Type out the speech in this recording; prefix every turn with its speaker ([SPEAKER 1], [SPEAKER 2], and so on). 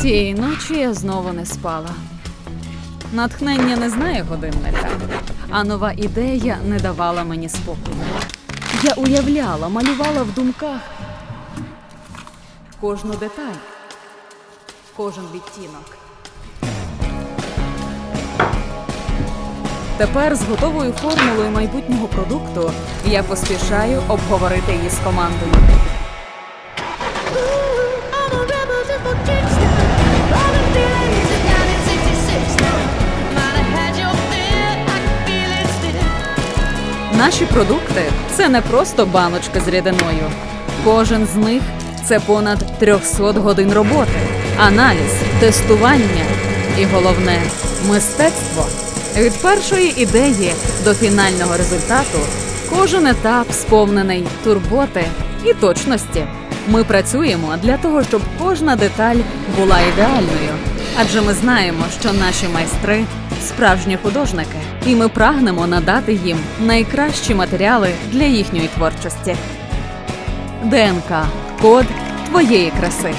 [SPEAKER 1] Цієї ночі я знову не спала. Натхнення не знає годинника, а нова ідея не давала мені спокою. Я уявляла, малювала в думках кожну деталь, кожен відтінок. Тепер з готовою формулою майбутнього продукту я поспішаю обговорити її з командою. Наші продукти це не просто баночка з рідиною. Кожен з них це понад 300 годин роботи, аналіз, тестування і головне мистецтво. Від першої ідеї до фінального результату кожен етап сповнений турботи і точності. Ми працюємо для того, щоб кожна деталь була ідеальною. Адже ми знаємо, що наші майстри справжні художники, і ми прагнемо надати їм найкращі матеріали для їхньої творчості. ДНК код твоєї краси.